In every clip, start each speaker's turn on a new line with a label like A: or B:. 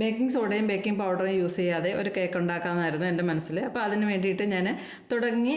A: Baking സോഡയും baking പൗഡറും use ചെയ്യാതെ ഒരു കേക്ക് ഉണ്ടാക്കാമെന്നായിരുന്നു എന്റെ മനസ്സിൽ. അപ്പോൾ അതിന് വേണ്ടിയിട്ട് ഞാൻ തുടങ്ങി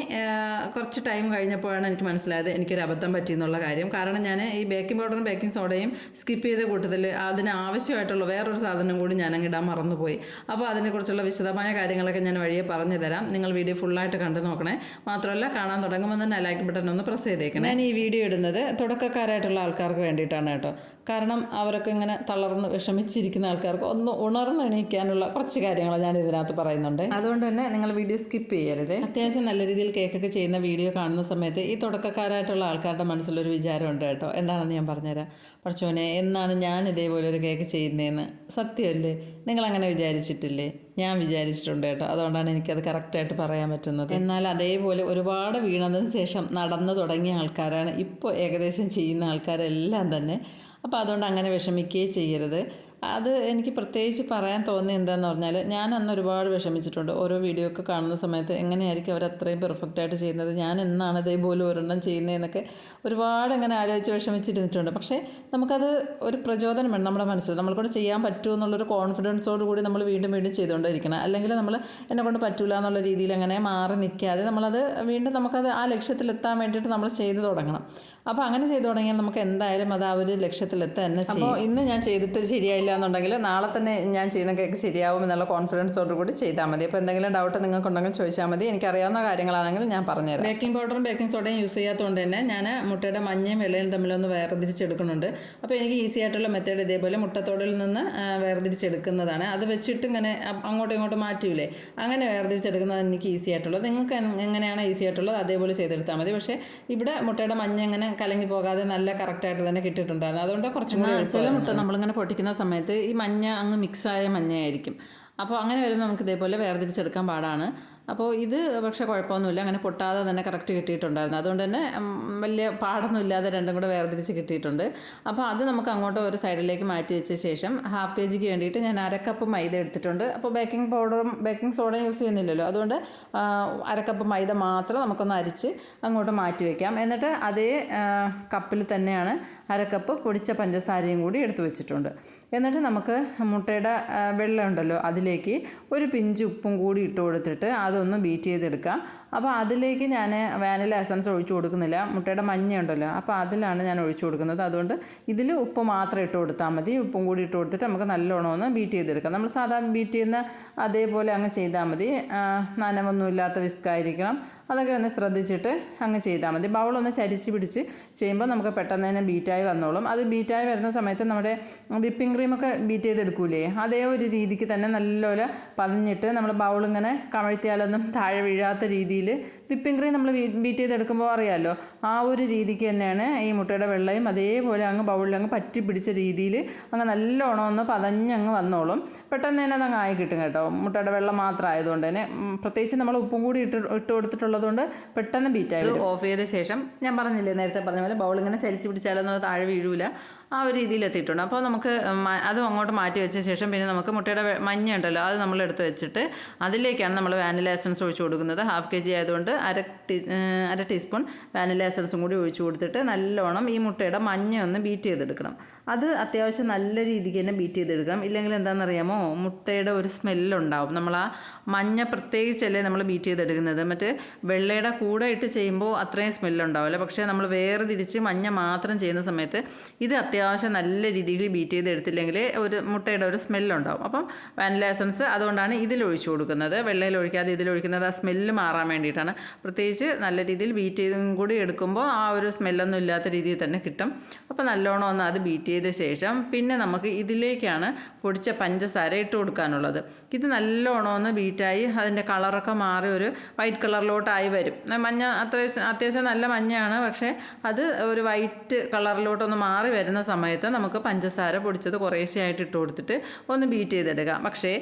A: കുറച്ച് ടൈം കഴിഞ്ഞപ്പോഴാണ് എനിക്ക് മനസ്സിലായത് എനിക്കൊരു അബദ്ധം പറ്റിയെന്നുള്ള കാര്യം. കാരണം ഞാൻ ഈ ബേക്കിംഗ് പൗഡറും ബേക്കിംഗ് സോഡയും സ്കിപ്പ് ചെയ്ത കൂട്ടത്തിൽ അതിന് ആവശ്യമായിട്ടുള്ള വേറൊരു സാധനം കൂടി ഞാൻ അങ്ങ് ഇടാൻ മറന്നുപോയി. അപ്പോൾ അതിനെക്കുറിച്ചുള്ള വിശദമായ കാര്യങ്ങളൊക്കെ ഞാൻ വഴിയെ പറഞ്ഞു തരാം. നിങ്ങൾ വീഡിയോ ഫുള്ളായിട്ട് കണ്ടു നോക്കണേ. മാത്രമല്ല കാണാൻ തുടങ്ങുമ്പോൾ തന്നെ ലൈക്ക് ബട്ടൺ ഒന്ന് പ്രസ് ചെയ്തേക്കണം. ഞാൻ ഈ വീഡിയോ ഇടുന്നത് തുടക്കക്കാരായിട്ടുള്ള ആൾക്കാർക്ക് വേണ്ടിയിട്ടാണ് കേട്ടോ. കാരണം അവരൊക്കെ ഇങ്ങനെ തളർന്ന് വിഷമിച്ചിരിക്കുന്ന ആൾക്കാർക്ക് ഒന്ന് ഉണർന്ന് എണീക്കാനുള്ള കുറച്ച് കാര്യങ്ങൾ ഞാൻ ഇതിനകത്ത് പറയുന്നുണ്ട്. അതുകൊണ്ട് തന്നെ നിങ്ങൾ വീഡിയോ സ്കിപ്പ് ചെയ്യരുത്. അത്യാവശ്യം നല്ല രീതിയിൽ കേക്കൊക്കെ ചെയ്യുന്ന വീഡിയോ കാണുന്ന സമയത്ത് ഈ തുടക്കക്കാരായിട്ടുള്ള ആൾക്കാരുടെ മനസ്സിലൊരു വിചാരമുണ്ട് കേട്ടോ. എന്താണെന്ന് ഞാൻ പറഞ്ഞുതരാം. പഠിച്ചോനെ എന്നാണ് ഞാൻ ഇതേപോലെ ഒരു കേക്ക് ചെയ്യുന്നതെന്ന്? സത്യമല്ലേ? നിങ്ങൾ അങ്ങനെ വിചാരിച്ചിട്ടില്ലേ? ഞാൻ വിചാരിച്ചിട്ടുണ്ട് കേട്ടോ. അതുകൊണ്ടാണ് എനിക്കത് കറക്റ്റായിട്ട് പറയാൻ പറ്റുന്നത്. എന്നാൽ അതേപോലെ ഒരുപാട് വീണതിന് ശേഷം നടന്നു തുടങ്ങിയ ആൾക്കാരാണ് ഇപ്പോൾ ഏകദേശം ചെയ്യുന്ന ആൾക്കാരെല്ലാം തന്നെ. അപ്പോൾ അതുകൊണ്ട് അങ്ങനെ വിഷമിക്കുകയേ ചെയ്യരുത്. അത് എനിക്ക് പ്രത്യേകിച്ച് പറയാൻ തോന്നി എന്താന്ന് പറഞ്ഞാൽ ഞാൻ അന്ന് ഒരുപാട് വിഷമിച്ചിട്ടുണ്ട്. ഓരോ വീഡിയോ ഒക്കെ കാണുന്ന സമയത്ത് എങ്ങനെയായിരിക്കും അവർ അത്രയും പെർഫെക്റ്റ് ആയിട്ട് ചെയ്യുന്നത്? ഞാൻ എന്നാണ് ഇതേപോലെ ഒരെണ്ണം ചെയ്യുന്നതെന്നൊക്കെ ഒരുപാട് ഇങ്ങനെ ആലോചിച്ച് വിഷമിച്ചിരുന്നിട്ടുണ്ട്. പക്ഷേ നമുക്കത് ഒരു പ്രചോദനം വേണം നമ്മുടെ മനസ്സിൽ. നമ്മളെക്കൊണ്ട് ചെയ്യാൻ പറ്റുമോ എന്നുള്ളൊരു കോൺഫിഡൻസോട് കൂടി നമ്മൾ വീണ്ടും വീണ്ടും ചെയ്തുകൊണ്ടിരിക്കണം അല്ലെങ്കിൽ നമ്മൾ എന്നെ കൊണ്ട് പറ്റൂല എന്നുള്ള രീതിയിൽ അങ്ങനെ മാറി നിൽക്കാതെ നമ്മളത് വീണ്ടും നമുക്കത് ആ ലക്ഷ്യത്തിലെത്താൻ വേണ്ടിയിട്ട് നമ്മൾ ചെയ്തു തുടങ്ങണം. അപ്പോൾ അങ്ങനെ ചെയ്തു തുടങ്ങിയാൽ നമുക്ക് എന്തായാലും അത് ആ ഒരു ലക്ഷ്യത്തിലെത്താൻ തന്നെ ചെയ്യും. അപ്പോൾ ഇന്ന് ഞാൻ ചെയ്തിട്ട് ശരിയായില്ല എന്നുണ്ടെങ്കിൽ നാളെ തന്നെ ഞാൻ ചെയ്യുന്ന കേക്ക് ശരിയാവും എന്നുള്ള കോൺഫിഡൻസോട് കൂടി ചെയ്താൽ മതി. അപ്പോൾ എന്തെങ്കിലും ഡൗട്ട് നിങ്ങൾക്കുണ്ടെങ്കിൽ ചോദിച്ചാൽ മതി. എനിക്കറിയാവുന്ന കാര്യങ്ങളാണെങ്കിൽ ഞാൻ പറഞ്ഞുതരാം. ബേക്കിംഗ് പൗഡറും ബേക്കിംഗ് സോഡയും യൂസ് ചെയ്യാത്തതുകൊണ്ട് തന്നെ ഞാൻ മുട്ടയുടെ മഞ്ഞയും വെള്ളയും തമ്മിലൊന്ന് വേർതിരിച്ചെടുക്കുന്നുണ്ട്. അപ്പോൾ എനിക്ക് ഈസി ആയിട്ടുള്ള മെത്തേഡ് ഇതേപോലെ മുട്ടത്തോടിൽ നിന്ന് വേർതിരിച്ചെടുക്കുന്നതാണ്. അത് വെച്ചിട്ട് ഇങ്ങനെ അങ്ങോട്ടും ഇങ്ങോട്ടും മാറ്റൂലേ അങ്ങനെ വേർതിരിച്ചെടുക്കുന്നത് എനിക്ക് ഈസി ആയിട്ടുള്ളത്. നിങ്ങൾക്ക് എങ്ങനെയാണ് ഈസി ആയിട്ടുള്ളത് അതേപോലെ ചെയ്തെടുത്താൽ മതി. പക്ഷേ ഇവിടെ മുട്ടയുടെ മഞ്ഞ ഇങ്ങനെ കലങ്ങി പോകാതെ നല്ല കറക്റ്റായിട്ട് തന്നെ കിട്ടിയിട്ടുണ്ടായിരുന്നു. അതുകൊണ്ട് കുറച്ചും കൂടി ചില മുട്ട നമ്മളിങ്ങനെ പൊട്ടിക്കുന്ന സമയത്ത് ഈ മഞ്ഞ അങ്ങ് മിക്സായ മഞ്ഞയായിരിക്കും. അപ്പോൾ അങ്ങനെ വരുമ്പോൾ നമുക്ക് ഇതേപോലെ വേർതിരിച്ചെടുക്കാൻ പാടാണ്. അപ്പോൾ ഇത് പക്ഷെ കുഴപ്പമൊന്നുമില്ല. അങ്ങനെ പൊട്ടാതെ തന്നെ കറക്റ്റ് കിട്ടിയിട്ടുണ്ടായിരുന്നു. അതുകൊണ്ട് തന്നെ വലിയ പാടൊന്നും ഇല്ലാതെ രണ്ടും കൂടെ വേർതിരിച്ച് കിട്ടിയിട്ടുണ്ട്. അപ്പോൾ അത് നമുക്ക് അങ്ങോട്ട് ഒരു സൈഡിലേക്ക് മാറ്റി വെച്ച ശേഷം ഹാഫ് കെ ജിക്ക് വേണ്ടിയിട്ട് ഞാൻ അരക്കപ്പ് മൈദ എടുത്തിട്ടുണ്ട്. അപ്പോൾ ബേക്കിംഗ് പൗഡറും ബേക്കിംഗ് സോഡയും യൂസ് ചെയ്യുന്നില്ലല്ലോ. അതുകൊണ്ട് അരക്കപ്പ് മൈദ മാത്രം നമുക്കൊന്ന് അരിച്ച് അങ്ങോട്ട് മാറ്റി വയ്ക്കാം എന്നിട്ട് അതേ കപ്പിൽ തന്നെയാണ് അരക്കപ്പ് പൊടിച്ച പഞ്ചസാരയും കൂടി എടുത്തു വെച്ചിട്ടുണ്ട്. എന്നിട്ട് നമുക്ക് മുട്ടയുടെ വെള്ളം ഉണ്ടല്ലോ അതിലേക്ക് ഒരു പിഞ്ച് ഉപ്പും കൂടി ഇട്ട് കൊടുത്തിട്ട് അതൊന്ന് ബീറ്റ് ചെയ്തെടുക്കാം അപ്പോൾ അതിലേക്ക് ഞാൻ വാനില എസൻസ് ഒഴിച്ചു കൊടുക്കുന്നില്ല. മുട്ടയുടെ മഞ്ഞ ഉണ്ടല്ലോ. അപ്പോൾ അതിലാണ് ഞാൻ ഒഴിച്ചു കൊടുക്കുന്നത്. അതുകൊണ്ട് ഇതിൽ ഉപ്പ് മാത്രം ഇട്ട് കൊടുത്താൽ മതി. ഉപ്പും കൂടി ഇട്ട് കൊടുത്തിട്ട് നമുക്ക് നല്ലോണം ഒന്ന് ബീറ്റ് ചെയ്തെടുക്കാം. നമ്മൾ സാധാരണ ബീറ്റ് ചെയ്യുന്ന അതേപോലെ അങ്ങ് ചെയ്താൽ മതി. നനവൊന്നുമില്ലാത്ത വിസ്കായിരിക്കണം അതൊക്കെ ഒന്ന് ശ്രദ്ധിച്ചിട്ട് അങ്ങ് ചെയ്താൽ മതി. ബൗളൊന്ന് ചരിച്ച് പിടിച്ച് ചെയ്യുമ്പോൾ നമുക്ക് പെട്ടെന്ന് തന്നെ ബീറ്റായി വന്നോളും. അത് ബീറ്റായി വരുന്ന സമയത്ത് നമ്മുടെ വിപ്പിംഗ് ക്രീമൊക്കെ ബീറ്റ് ചെയ്തെടുക്കൂലേ? അതേ ഒരു രീതിക്ക് തന്നെ നല്ലപോലെ പതഞ്ഞിട്ട് നമ്മൾ ബൗളിങ്ങനെ കമഴ്ത്തിയാലൊന്നും താഴെ വീഴാത്ത രീതിയിൽ വിപ്പിംഗ് ക്രീം നമ്മൾ ബീറ്റ് ചെയ്തെടുക്കുമ്പോൾ അറിയാമല്ലോ ആ ഒരു രീതിക്ക് തന്നെയാണ് ഈ മുട്ടയുടെ വെള്ളയും അതേപോലെ അങ്ങ് ബൗളിൽ അങ്ങ് പറ്റി പിടിച്ച രീതിയിൽ അങ്ങ് നല്ലോണം ഒന്ന് പതഞ്ഞങ്ങ് വന്നോളും. പെട്ടെന്ന് തന്നെ അതങ്ങ് ആയി കിട്ടും കേട്ടോ. മുട്ടയുടെ വെള്ളം മാത്രം ആയതുകൊണ്ട് തന്നെ. പ്രത്യേകിച്ച് നമ്മൾ ഉപ്പും കൂടി ഇട്ട് ഇട്ട് കൊടുത്തിട്ടുള്ളതുകൊണ്ട് പെട്ടെന്ന് ബീറ്റായി ഓഫ് ചെയ്ത ശേഷം ഞാൻ പറഞ്ഞില്ലേ നേരത്തെ പറഞ്ഞ പോലെ ബൗൾ ഇങ്ങനെ ചരിച്ച് പിടിച്ചാലൊന്നും താഴെ വീഴൂല. ആ ഒരു രീതിയിൽ എത്തിയിട്ടുണ്ട് അപ്പോൾ നമുക്ക് അതും അങ്ങോട്ട് മാറ്റി വെച്ച ശേഷം പിന്നെ നമുക്ക് മുട്ടയുടെ മഞ്ഞ ഉണ്ടല്ലോ അത് നമ്മൾ എടുത്ത് വെച്ചിട്ട് അതിലേക്കാണ് നമ്മൾ വാനില എസൻസ് ഒഴിച്ചു കൊടുക്കുന്നത്. ഹാഫ് കെ ജി ആയതുകൊണ്ട് അര ടീ അര ടീസ്പൂൺ വാനില എസൻസും കൂടി ഒഴിച്ചു കൊടുത്തിട്ട് നല്ലോണം ഈ മുട്ടയുടെ മഞ്ഞ ഒന്ന് ബീറ്റ് ചെയ്തെടുക്കണം. അത് അത്യാവശ്യം നല്ല രീതിക്ക് തന്നെ ബീറ്റ് ചെയ്തെടുക്കണം. ഇല്ലെങ്കിൽ എന്താണെന്നറിയാമോ? മുട്ടയുടെ ഒരു സ്മെല്ലുണ്ടാവും നമ്മൾ ആ മഞ്ഞ പ്രത്യേകിച്ചല്ലേ നമ്മൾ ബീറ്റ് ചെയ്തെടുക്കുന്നത്. മറ്റേ വെള്ളയുടെ കൂടെ ഇട്ട് ചെയ്യുമ്പോൾ അത്രയും സ്മെല്ലുണ്ടാവില്ല പക്ഷേ നമ്മൾ വേറെ തിരിച്ച് മഞ്ഞ മാത്രം ചെയ്യുന്ന സമയത്ത് ഇത് അത്യാവശ്യം നല്ല രീതിയിൽ ബീറ്റ് ചെയ്തെടുത്തില്ലെങ്കിൽ ഒരു മുട്ടയുടെ ഒരു സ്മെല്ലുണ്ടാവും അപ്പം വാനില എസൻസ് അതുകൊണ്ടാണ് ഇതിലൊഴിച്ചു കൊടുക്കുന്നത്. വെള്ളയിൽ ഒഴിക്കാതെ ഇതിലൊഴിക്കുന്നത് ആ സ്മെല്ല് മാറാൻ വേണ്ടിയിട്ടാണ്. പ്രത്യേകിച്ച് നല്ല രീതിയിൽ ബീറ്റ് ചെയ്തും കൂടി എടുക്കുമ്പോൾ ആ ഒരു സ്മെല്ലൊന്നും ഇല്ലാത്ത രീതിയിൽ തന്നെ കിട്ടും. അപ്പോൾ നല്ലോണം ഒന്ന് അത് ബീറ്റ് ചെയ്ത ശേഷം പിന്നെ നമുക്ക് ഇതിലേക്കാണ് പൊടിച്ച പഞ്ചസാര ഇട്ട് കൊടുക്കാനുള്ളത്. ഇത് നല്ലോണം ഒന്ന് ബീറ്റായി അതിന്റെ കളറൊക്കെ മാറി ഒരു വൈറ്റ് കളറിലോട്ടായി വരും. മഞ്ഞ അത്യാവശ്യം അത്യാവശ്യം നല്ല മഞ്ഞയാണ് പക്ഷേ അത് ഒരു വൈറ്റ് കളറിലോട്ടൊന്ന് മാറി വരുന്ന സമയത്ത് നമുക്ക് പഞ്ചസാര പൊടിച്ചത് കുറേശ്ശെയായിട്ട് ഇട്ട് കൊടുത്തിട്ട് ഒന്ന് ബീറ്റ് ചെയ്തെടുക്കാം. പക്ഷേ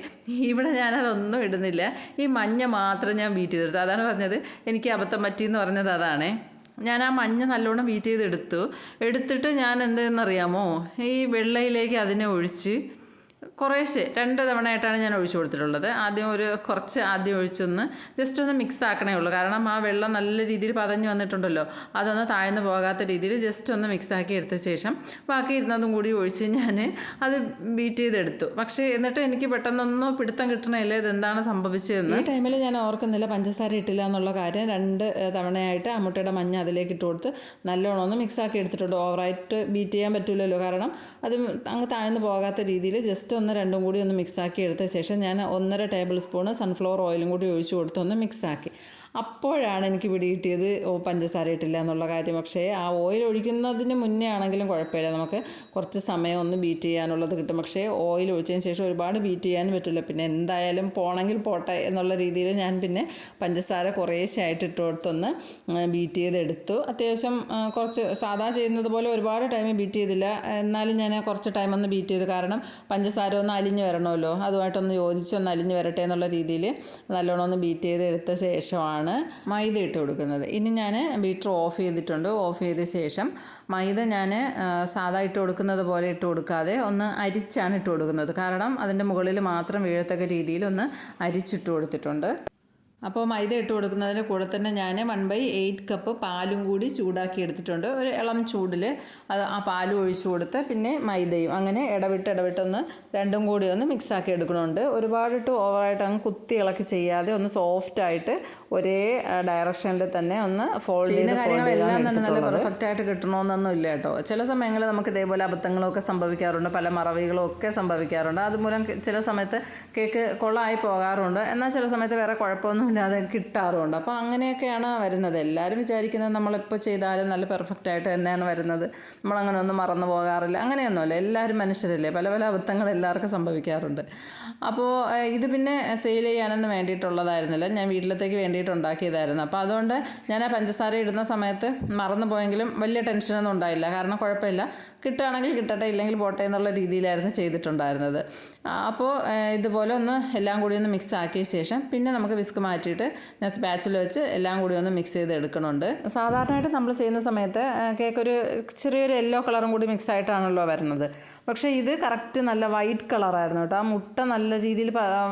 A: ഇവിടെ ഞാനതൊന്നും ഇടുന്നില്ല. ഈ മഞ്ഞ മാത്രം ഞാൻ ബീറ്റ് ചെയ്തെടുത്തു അതാണ് പറഞ്ഞത്. എനിക്ക് അബദ്ധം പറ്റിയെന്ന് പറഞ്ഞത് അതാണേ. ഞാൻ ആ മഞ്ഞ നല്ലോണം ബീറ്റ് ചെയ്തെടുത്തു. എടുത്തിട്ട് ഞാൻ എന്തെന്നറിയാമോ ഈ വെള്ളയിലേക്ക് അതിനെ ഒഴിച്ച് കുറേശ്ശെ രണ്ട് തവണയായിട്ടാണ് ഞാൻ ഒഴിച്ചു കൊടുത്തിട്ടുള്ളത്. ആദ്യം ഒരു കുറച്ച് ആദ്യം ഒഴിച്ചൊന്ന് ജസ്റ്റ് ഒന്ന് മിക്സ് ആക്കണേ ഉള്ളൂ. കാരണം ആ വെള്ളം നല്ല രീതിയിൽ പതഞ്ഞു വന്നിട്ടുണ്ടല്ലോ. അതൊന്ന് താഴ്ന്നു പോകാത്ത രീതിയിൽ ജസ്റ്റ് ഒന്ന് മിക്സ് ആക്കി എടുത്ത ശേഷം ബാക്കി ഇരുന്നതും കൂടി ഒഴിച്ച് ഞാൻ അത് ബീറ്റ് ചെയ്തെടുത്തു. പക്ഷേ എന്നിട്ട് എനിക്ക് പെട്ടെന്നൊന്നും പിടുത്തം കിട്ടണില്ല. ഇതെന്താണ് സംഭവിച്ചതെന്ന്. ഈ ടൈമിൽ ഞാൻ ഓർക്കുന്നില്ല. പഞ്ചസാര ഇട്ടില്ല എന്നുള്ള കാര്യം രണ്ട് തവണയായിട്ട് അമ്മൂട്ടയുടെ മഞ്ഞ അതിലേക്ക് ഇട്ട് കൊടുത്ത് നല്ലോണം ഒന്ന് മിക്സ് ആക്കി എടുത്തിട്ടുണ്ട്. ഓവറായിട്ട് ബീറ്റ് ചെയ്യാൻ പറ്റില്ലല്ലോ കാരണം അത് അങ്ങ് താഴ്ന്നു പോകാത്ത രീതിയിൽ ജസ്റ്റ് ഒന്ന് രണ്ടും കൂടി ഒന്ന് മിക്സാക്കി എടുത്ത ശേഷം ഞാൻ ഒന്നര ടേബിൾ സ്പൂണ് സൺഫ്ലവർ ഓയിലും കൂടി ഒഴിച്ചു കൊടുത്ത് ഒന്ന് മിക്സ് ആക്കി. അപ്പോഴാണ് എനിക്ക് പിടികിട്ടിയത് ഓ പഞ്ചസാര ഇട്ടില്ല എന്നുള്ള കാര്യം. പക്ഷേ ആ ഓയിൽ ഒഴിക്കുന്നതിന് മുന്നേ ആണെങ്കിലും കുഴപ്പമില്ല. നമുക്ക് കുറച്ച് സമയം ഒന്ന് ബീറ്റ് ചെയ്യാനുള്ളത് കിട്ടും. പക്ഷേ ഓയിൽ ഒഴിച്ചതിന് ശേഷം ഒരുപാട് ബീറ്റ് ചെയ്യാനും പറ്റില്ല. പിന്നെ എന്തായാലും പോണെങ്കിൽ പോട്ടെ എന്നുള്ള രീതിയിൽ ഞാൻ പിന്നെ പഞ്ചസാര കുറേശ്ശായിട്ട് ഇട്ട് കൊടുത്തൊന്ന് ബീറ്റ് ചെയ്തെടുത്തു. അത്യാവശ്യം കുറച്ച് സാധാ ചെയ്യുന്നത് പോലെ ഒരുപാട് ടൈം ബീറ്റ് ചെയ്തില്ല. എന്നാലും ഞാൻ കുറച്ച് ടൈം ഒന്ന് ബീറ്റ് ചെയ്തു. കാരണം പഞ്ചസാര ഒന്ന് അലിഞ്ഞ് വരണമല്ലോ. അതുമായിട്ടൊന്ന് യോജിച്ചൊന്ന് അലിഞ്ഞ് വരട്ടെ എന്നുള്ള രീതിയിൽ നല്ലോണം ഒന്ന് ബീറ്റ് ചെയ്തെടുത്ത ശേഷമാണ് മൈദ ഇട്ട് കൊടുക്കുന്നത്. ഇനി ഞാൻ ബീറ്റർ ഓഫ് ചെയ്തിട്ടുണ്ട്. ഓഫ് ചെയ്ത ശേഷം മൈദ ഞാൻ സാധാ ഇട്ട് കൊടുക്കുന്നത് പോലെ ഇട്ട് കൊടുക്കാതെ ഒന്ന് അരിച്ചാണ് ഇട്ട് കൊടുക്കുന്നത്. കാരണം അതിന്റെ മുകളിൽ മാത്രം വീഴത്തക്ക രീതിയിൽ ഒന്ന് അരിച്ചിട്ട് കൊടുത്തിട്ടുണ്ട്. അപ്പോൾ മൈദ ഇട്ട് കൊടുക്കുന്നതിന് കൂടെ തന്നെ ഞാൻ വൺ ബൈ എയ്റ്റ് കപ്പ് പാലും കൂടി ചൂടാക്കി എടുത്തിട്ടുണ്ട്. ഒരു ഇളം ചൂടിൽ അത് ആ പാലും ഒഴിച്ചു കൊടുത്ത് പിന്നെ മൈദയും അങ്ങനെ ഇടവിട്ട് ഇടവിട്ടൊന്ന് രണ്ടും കൂടി ഒന്ന് മിക്സാക്കി എടുക്കണമുണ്ട് ഒരുപാടിട്ട് ഓവറായിട്ട് അങ്ങ് കുത്തി ഇളക്കി ചെയ്യാതെ ഒന്ന് സോഫ്റ്റ് ആയിട്ട് ഒരേ ഡയറക്ഷനിൽ തന്നെ ഒന്ന് ഫോൾഡ് ചെയ്യുന്ന കാര്യങ്ങളെല്ലാം തന്നെ നല്ല പെർഫെക്റ്റ് ആയിട്ട് കിട്ടണമെന്നൊന്നും ഇല്ല കേട്ടോ. ചില സമയങ്ങളിൽ നമുക്ക് ഇതേപോലെ അബദ്ധങ്ങളൊക്കെ സംഭവിക്കാറുണ്ട് പല മറവികളും ഒക്കെ സംഭവിക്കാറുണ്ട്. അതുമൂലം ചില സമയത്ത് കേക്ക് കൊള്ളായി പോകാറുണ്ട്. എന്നാൽ ചില സമയത്ത് വേറെ കുഴപ്പമൊന്നുമില്ലാതെ കിട്ടാറുമുണ്ട് അപ്പോൾ അങ്ങനെയൊക്കെയാണ് വരുന്നത്. എല്ലാവരും വിചാരിക്കുന്നത് നമ്മളിപ്പോൾ ചെയ്താലും നല്ല പെർഫെക്റ്റ് ആയിട്ട് തന്നെയാണ് വരുന്നത്. നമ്മളങ്ങനെ ഒന്നും മറന്നു പോകാറില്ല. അങ്ങനെയൊന്നുമല്ല. എല്ലാവരും മനുഷ്യരല്ലേ? പല പല അബദ്ധങ്ങൾ എല്ലാവർക്കും സംഭവിക്കാറുണ്ട്. അപ്പോൾ ഇത് പിന്നെ സെയിൽ ചെയ്യാനൊന്നും വേണ്ടിയിട്ടുള്ളതായിരുന്നില്ല. ഞാൻ വീട്ടിലത്തേക്ക് വേണ്ടിയിട്ട് ഉണ്ടാക്കിയതായിരുന്നു. അപ്പോൾ അതുകൊണ്ട് ഞാൻ ആ പഞ്ചസാര ഇടുന്ന സമയത്ത് മറന്നു പോയെങ്കിലും വലിയ ടെൻഷനൊന്നും ഉണ്ടായില്ല. കാരണം കുഴപ്പമില്ല. കിട്ടുകയാണെങ്കിൽ കിട്ടട്ടെ ഇല്ലെങ്കിൽ പോട്ടെ എന്നുള്ള രീതിയിലായിരുന്നു ചെയ്തിട്ടുണ്ടായിരുന്നത്. അപ്പോൾ ഇതുപോലെ ഒന്ന് എല്ലാം കൂടി ഒന്ന് മിക്സ് ആക്കിയ ശേഷം പിന്നെ നമുക്ക് വിസ്ക് മാറ്റിയിട്ട് ഞാൻ സ്പാച്ചിൽ വെച്ച് എല്ലാം കൂടി ഒന്ന് മിക്സ് ചെയ്ത് എടുക്കണുണ്ട്. സാധാരണയായിട്ട് നമ്മൾ ചെയ്യുന്ന സമയത്ത് കേക്ക് ഒരു ചെറിയൊരു യെല്ലോ കളറും കൂടി മിക്സ് ആയിട്ടാണല്ലോ വരുന്നത്. പക്ഷേ ഇത് കറക്റ്റ് നല്ല വൈറ്റ് കളറായിരുന്നു കേട്ടോ. ആ മുട്ട നല്ല രീതിയിൽ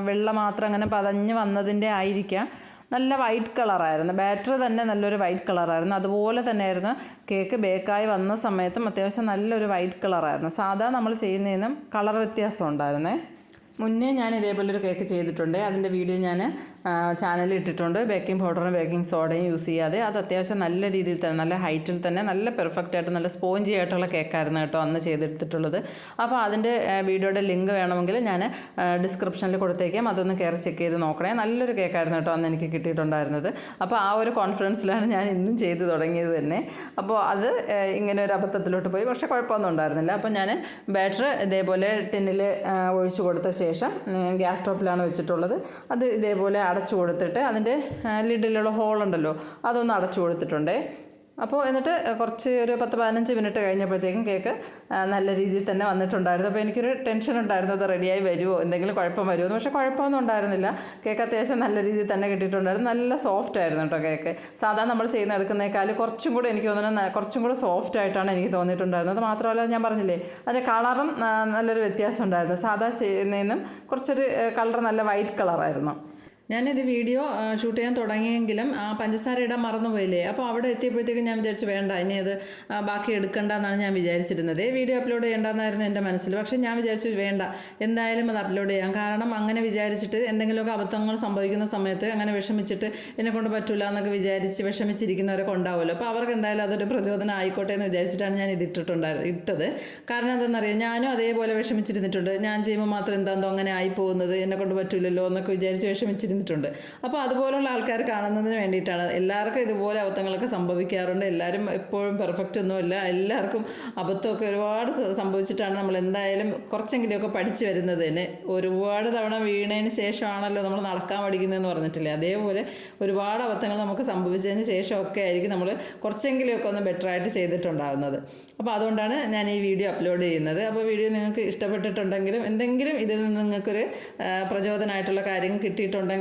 A: വെള്ളം മാത്രം അങ്ങനെ പതഞ്ഞ് വന്നതിന്റെ ആയിരിക്കാം. നല്ല വൈറ്റ് കളറായിരുന്നു. ബാറ്റർ തന്നെ നല്ലൊരു വൈറ്റ് കളറായിരുന്നു. അതുപോലെ തന്നെയായിരുന്നു കേക്ക് ബേക്കായി വന്ന സമയത്തും അത്യാവശ്യം നല്ലൊരു വൈറ്റ് കളറായിരുന്നു. സാധാ നമ്മൾ ചെയ്യുന്നതിനും കളർ വ്യത്യാസം ഉണ്ടായിരുന്നേ. മുന്നേ ഞാൻ ഇതേപോലൊരു കേക്ക് ചെയ്തിട്ടുണ്ട്. അതിന്റെ വീഡിയോ ഞാൻ ചാനലിൽ ഇട്ടിട്ടുണ്ട്. ബേക്കിംഗ് പൗഡറും ബേക്കിംഗ് സോഡയും യൂസ് ചെയ്യാതെ അത് അത്യാവശ്യം നല്ല രീതിയിൽ തന്നെ നല്ല ഹൈറ്റിൽ തന്നെ നല്ല പെർഫെക്റ്റ് ആയിട്ട് നല്ല സ്പോഞ്ചി ആയിട്ടുള്ള കേക്കായിരുന്നു കേട്ടോ അന്ന് ചെയ്തെടുത്തിട്ടുള്ളത്. അപ്പോൾ അതിന്റെ വീഡിയോയുടെ ലിങ്ക് വേണമെങ്കിൽ ഞാൻ ഡിസ്ക്രിപ്ഷനിൽ കൊടുത്തേക്കാം. അതൊന്ന് കയറി ചെക്ക് ചെയ്ത് നോക്കണേ. നല്ലൊരു കേക്കായിരുന്നു കേട്ടോ അന്ന് എനിക്ക് കിട്ടിയിട്ടുണ്ടായിരുന്നത്. അപ്പോൾ ആ ഒരു കോൺഫിഡൻസിലാണ് ഞാൻ ഇന്നും ചെയ്ത് തുടങ്ങിയത് തന്നെ. അപ്പോൾ അത് ഇങ്ങനെ ഒരു അബദ്ധത്തിലോട്ട് പോയി. പക്ഷേ കുഴപ്പമൊന്നും ഉണ്ടായിരുന്നില്ല. അപ്പോൾ ഞാൻ ബാറ്റർ ഇതേപോലെ ടിന്നിൽ ഒഴിച്ചു കൊടുത്ത ശേഷം ഉം, ഗ്യാസ് സ്റ്റോപ്പിലാണ് വെച്ചിട്ടുള്ളത്. അത് ഇതേപോലെ അടച്ചു കൊടുത്തിട്ട് അതിന്റെ ലിഡിലുള്ള ഹോളുണ്ടല്ലോ അതൊന്ന് അടച്ചു കൊടുത്തിട്ടുണ്ടേ. അപ്പോൾ എന്നിട്ട് കുറച്ച് ഒരു പത്ത് പതിനഞ്ച് മിനിറ്റ് കഴിഞ്ഞപ്പോഴത്തേക്കും കേക്ക് നല്ല രീതിയിൽ തന്നെ വന്നിട്ടുണ്ടായിരുന്നു. അപ്പോൾ എനിക്കൊരു ടെൻഷൻ ഉണ്ടായിരുന്നു അത് റെഡിയായി വരുമോ? എന്തെങ്കിലും കുഴപ്പം വരുമോ? പക്ഷേ കുഴപ്പമൊന്നും ഉണ്ടായിരുന്നില്ല. കേക്ക് അത്യാവശ്യം നല്ല രീതിയിൽ തന്നെ കിട്ടിയിട്ടുണ്ടായിരുന്നു. നല്ല സോഫ്റ്റ് ആയിരുന്നു കേട്ടോ കേക്ക്. സാധാരണ നമ്മൾ ചെയ്യുന്ന എടുക്കുന്നേക്കാൾ കുറച്ചും കൂടെ എനിക്ക് തോന്നുന്നത് കുറച്ചും കൂടെ സോഫ്റ്റ് ആയിട്ടാണ് എനിക്ക് തോന്നിയിട്ടുണ്ടായിരുന്നത്. മാത്രമല്ല ഞാൻ പറഞ്ഞില്ലേ അതിന്റെ കളറും നല്ലൊരു വ്യത്യാസം ഉണ്ടായിരുന്നു. സാധാ ചെയ്യുന്നതിനും കുറച്ചൊരു കളർ നല്ല വൈറ്റ് കളറായിരുന്നു ഞാനിത് വീഡിയോ ഷൂട്ട് ചെയ്യാൻ തുടങ്ങിയെങ്കിലും ആ, പഞ്ചസാര ഇടാൻ മറന്നുപോയില്ലേ? അപ്പോൾ അവിടെ എത്തിയപ്പോഴത്തേക്കും ഞാൻ വിചാരിച്ചു വേണ്ട ഇനി അത് ബാക്കി എടുക്കണ്ട എന്നാണ് ഞാൻ വിചാരിച്ചിരുന്നത്. വീഡിയോ അപ്ലോഡ് ചെയ്യേണ്ടെന്നായിരുന്നു എന്റെ മനസ്സിൽ. പക്ഷേ ഞാൻ വിചാരിച്ചു വേണ്ട എന്തായാലും അത് അപ്ലോഡ് ചെയ്യാം. കാരണം അങ്ങനെ വിചാരിച്ചിട്ട് എന്തെങ്കിലുമൊക്കെ അബദ്ധങ്ങൾ സംഭവിക്കുന്ന സമയത്ത് അങ്ങനെ വിഷമിച്ചിട്ട് എന്നെ കൊണ്ട് പറ്റില്ല എന്നൊക്കെ വിചാരിച്ച് വിഷമിച്ചിരിക്കുന്നവരൊക്കെ ഉണ്ടാവുമല്ലോ. അപ്പോൾ അവർക്ക് എന്തായാലും അതൊരു പ്രചോദനം ആയിക്കോട്ടെ എന്ന് വിചാരിച്ചിട്ടാണ് ഞാൻ ഇത് ഇട്ടത്. കാരണം എന്താണെന്നറിയാം ഞാനും അതേപോലെ വിഷമിച്ചിരുന്നിട്ടുണ്ട്. ഞാൻ ചെയ്യുമ്പോൾ മാത്രം എന്താണെന്നോ അങ്ങനെ ആയി പോകുന്നത് എന്നെ കൊണ്ട് പറ്റില്ലല്ലോ എന്നൊക്കെ വിചാരിച്ച് വിഷമിച്ചിരുന്നിട്ടുണ്ട് അപ്പോൾ അതുപോലുള്ള ആൾക്കാർ കാണുന്നതിന് വേണ്ടിയിട്ടാണ്. എല്ലാവർക്കും ഇതുപോലെ അബദ്ധങ്ങളൊക്കെ സംഭവിക്കാറുണ്ട്. എല്ലാവരും എപ്പോഴും പെർഫെക്റ്റ് ഒന്നുമല്ല എല്ലാവർക്കും അബദ്ധമൊക്കെ ഒരുപാട് സംഭവിച്ചിട്ടാണ് നമ്മൾ എന്തായാലും കുറച്ചെങ്കിലുമൊക്കെ പഠിച്ചു വരുന്നത് തന്നെ ഒരുപാട് തവണ വീണതിന് ശേഷമാണല്ലോ നമ്മൾ നടക്കാൻ പഠിക്കുന്നതെന്ന് പറഞ്ഞിട്ടില്ലേ? അതേപോലെ ഒരുപാട് അബദ്ധങ്ങൾ നമുക്ക് സംഭവിച്ചതിന് ശേഷമൊക്കെ ആയിരിക്കും നമ്മൾ കുറച്ചെങ്കിലുമൊക്കെ ഒന്ന് ബെറ്റർ ആയിട്ട് ചെയ്തിട്ടുണ്ടാകുന്നത് അപ്പോൾ അതുകൊണ്ടാണ് ഞാൻ ഈ വീഡിയോ അപ്ലോഡ് ചെയ്യുന്നത്. അപ്പോൾ വീഡിയോ നിങ്ങൾക്ക് ഇഷ്ടപ്പെട്ടിട്ടുണ്ടെങ്കിലും എന്തെങ്കിലും ഇതിൽ നിന്ന് നിങ്ങൾക്കൊരു പ്രചോദനമായിട്ടുള്ള കാര്യം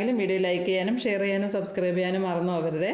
A: കിട്ടിയിട്ടുണ്ടെങ്കിലും വീഡിയോ ലൈക്ക് ചെയ്യാനും ഷെയർ ചെയ്യാനും സബ്സ്ക്രൈബ് ചെയ്യാനും മറന്നു പോകരുതേ